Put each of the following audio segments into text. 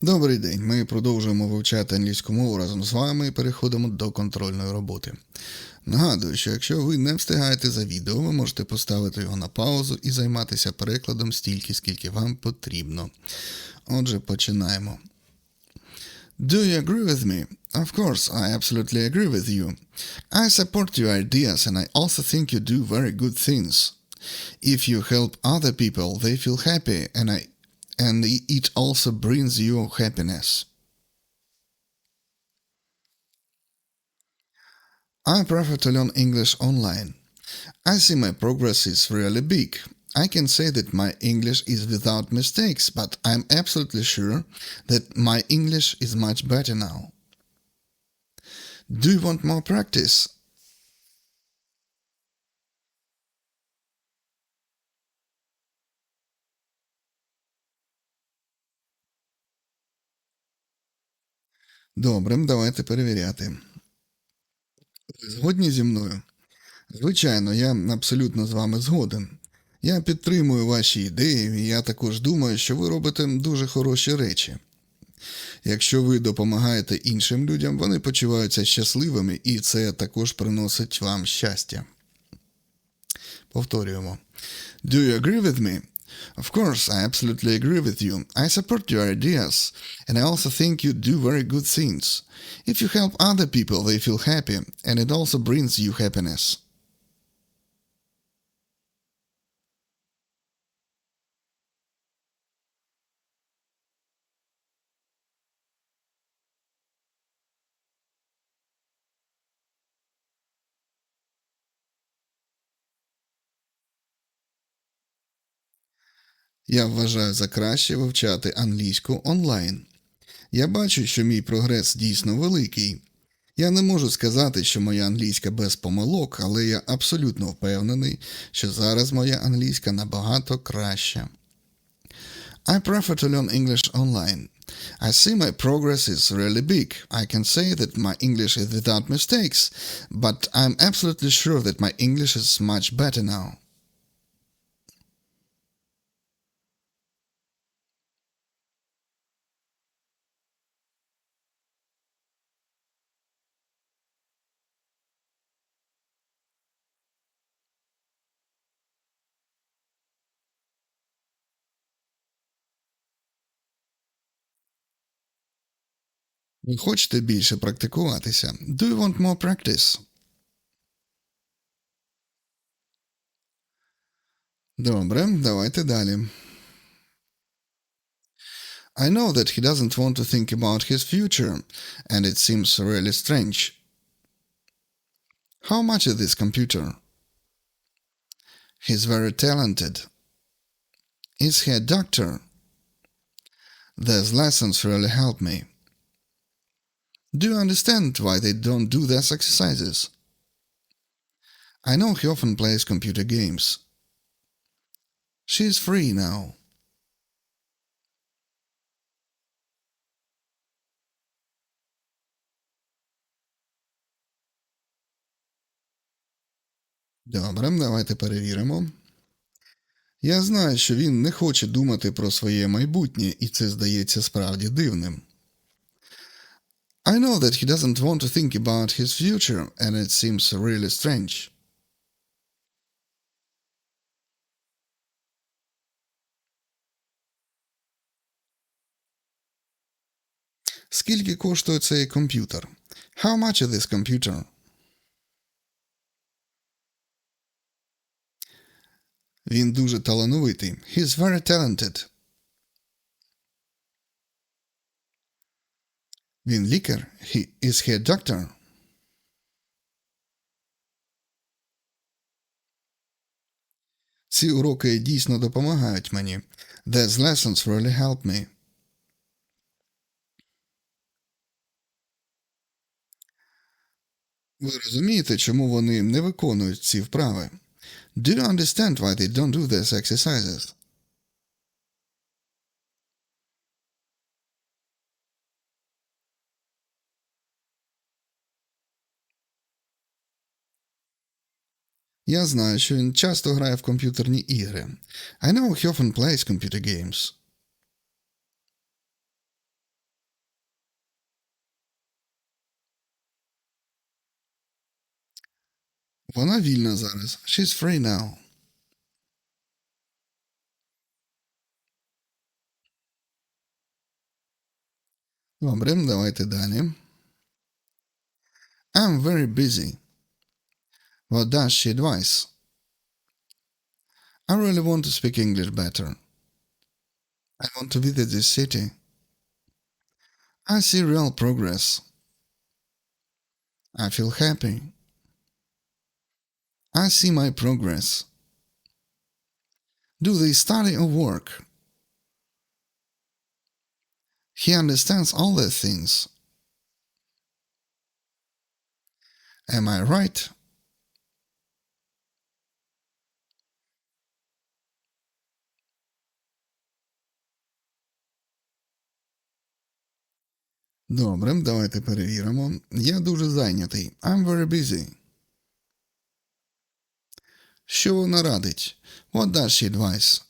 Добрий день. Ми продовжуємо вивчати англійську мову разом з вами і переходимо до контрольної роботи. Нагадую, що якщо ви не встигаєте за відео, ви можете поставити його на паузу і займатися перекладом стільки, скільки вам потрібно. Отже, починаємо. Do you agree with me? Of course, I absolutely agree with you. I support your ideas and I also think you do very good things. If you help other people, they feel happy and I and it also brings you happiness. I prefer to learn English online. I see my progress is really big. I can say that my English is without mistakes, but I'm absolutely sure that my English is much better now. Do you want more practice? Добре, давайте перевіряти. Згодні зі мною? Звичайно, я абсолютно з вами згоден. Я підтримую ваші ідеї, і я також думаю, що ви робите дуже хороші речі. Якщо ви допомагаєте іншим людям, вони почуваються щасливими, і це також приносить вам щастя. Повторюємо. Do you agree with me? Of course, I absolutely agree with you. I support your ideas, and I also think you do very good things. If you help other people, they feel happy, and it also brings you happiness. Я вважаю за краще вивчати англійську онлайн. Я бачу, що мій прогрес дійсно великий. Я не можу сказати, що моя англійська без помилок, але я абсолютно впевнений, що зараз моя англійська набагато краща. I prefer to learn English online. I see my progress is really big. I can say that my English is without mistakes, but I'm absolutely sure that my English is much better now. хочете більше практикуватися? Do you want more practice? Добре, давайте далі. I know that he doesn't want to think about his future, and it seems really strange. How much is this computer? He's very talented. Is he a doctor? These lessons really help me. Do you understand why they don't do these exercises? I know he often plays computer games. She is free now. Добре, давайте перевіримо. Я знаю, що він не хоче думати про своє майбутнє, і це здається справді дивним. I know that he doesn't want to think about his future, and it seems really strange. Скільки коштує цей комп'ютер? How much is this computer? Він дуже талановитий. He's very talented. Він лікар. He, is he a doctor? Ці уроки дійсно допомагають мені. These lessons really help me. Ви розумієте, чому вони не виконують ці вправи? Do you understand why they don't do these exercises? Я знаю, що він часто грає в комп'ютерні ігри. I know he often plays computer games. Вона вільна зараз. She's free now. Добре, давайте далі. I'm very busy. What does she advise? I really want to speak English better. I want to visit this city. I see real progress. I feel happy. I see my progress. Do they study or work? He understands all the things. Am I right? Добре, давайте перевіримо. Я дуже зайнятий. I'm very busy. Що вона радить? What does she advise?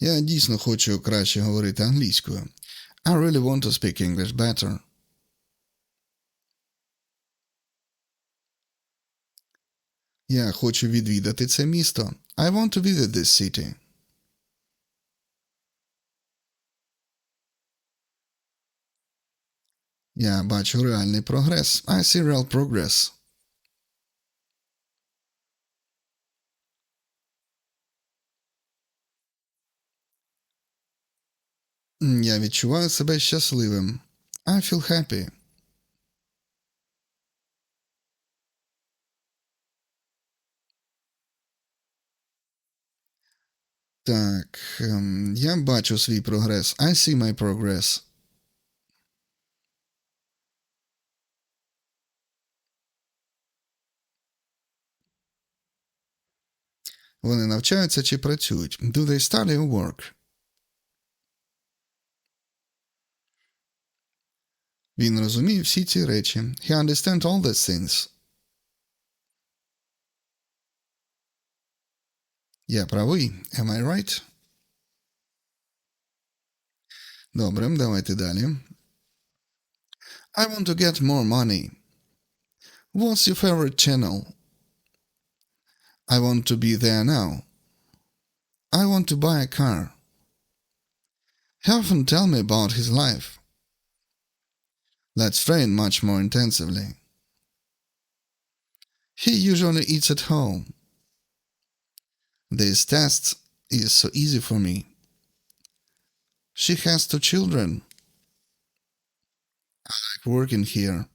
Я дійсно хочу краще говорити англійською. I really want to speak English better. Я хочу відвідати це місто. I want to visit this city. Я бачу реальний прогрес. I see real progress. Я відчуваю себе щасливим. I feel happy. Так, ем, я бачу свій прогрес. I see my progress. Вони навчаються чи працюють? Do they study or work? Він розуміє всі ці речі. He understands all these things. Я правий. Am I right? Добре, давайте далі. I want to get more money. What's your favorite channel? I want to be there now. I want to buy a car. He often tell me about his life. Let's train much more intensively. He usually eats at home. This test is so easy for me. She has two children. I like working here.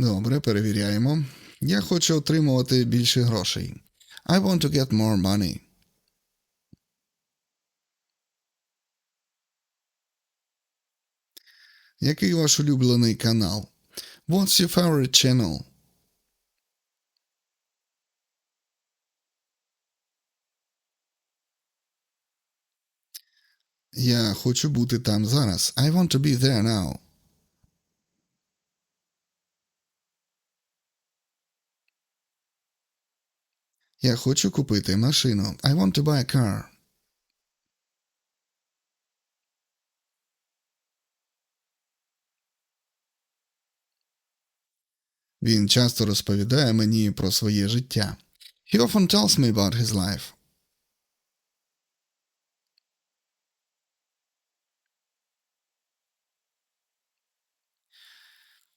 Добре, перевіряємо. Я хочу отримувати більше грошей. I want to get more money. Який ваш улюблений канал? What's your favorite channel? Я хочу бути там зараз. I want to be there now. Я хочу купити машину. I want to buy a car. Він часто розповідає мені про своє життя. He often tells me about his life.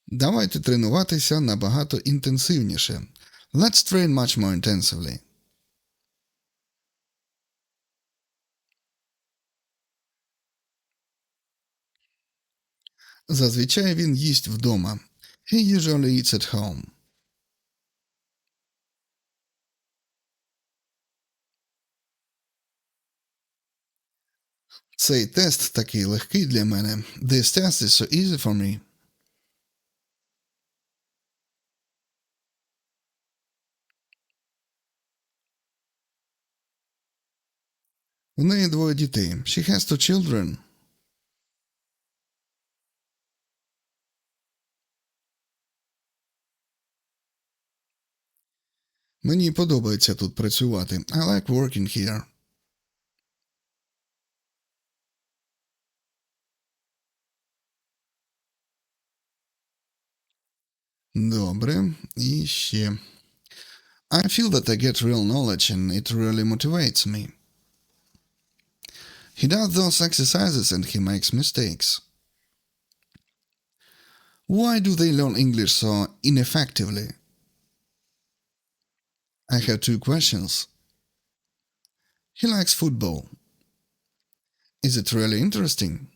Давайте тренуватися набагато інтенсивніше. Let's train much more intensively. Зазвичай він їсть вдома. He usually eats at home. Цей тест такий легкий для мене. This test is so easy for me. У неї двоє дітей. She has two children. Мені подобається тут працювати. I like working here. Добре. І ще. I feel that I get real knowledge and it really motivates me. He does those exercises and he makes mistakes. Why do they learn English so ineffectively? I have two questions. He likes football. Is it really interesting?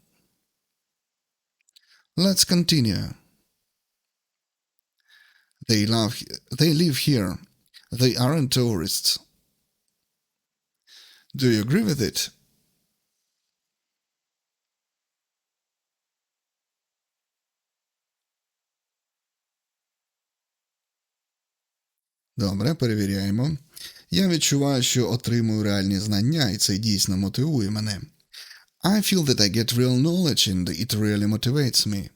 Let's continue. They love they live here. They aren't tourists. Do you agree with it? Добре, перевіряємо. Я відчуваю, що отримую реальні знання, і це дійсно мотивує мене. I feel that I get real knowledge and it really motivates me.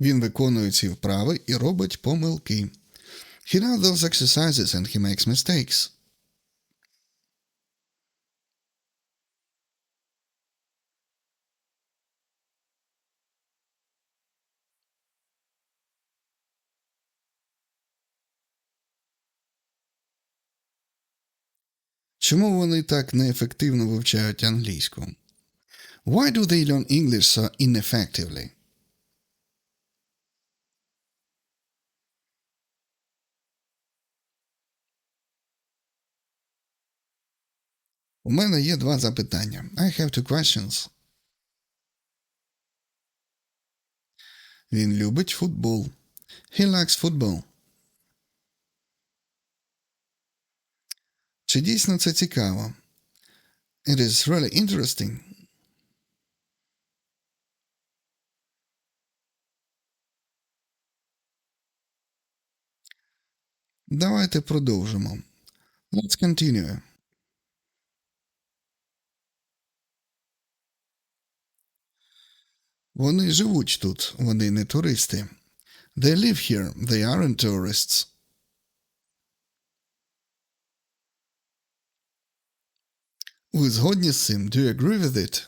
Він виконує ці вправи і робить помилки. He does those exercises and he makes mistakes. Чому вони так неефективно вивчають англійську? Why do they learn English so ineffectively? У мене є два запитання. I have two questions. Він любить футбол. He likes football. Чи дійсно це цікаво? It is really interesting. Давайте продовжимо. Let's continue. Вони живуть тут, вони не туристи. They live here, they aren't tourists. Ви згодні з цим? Do you agree with it?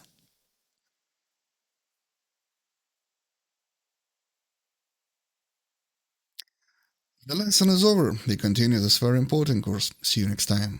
The lesson is over. We continue this very important course. See you next time.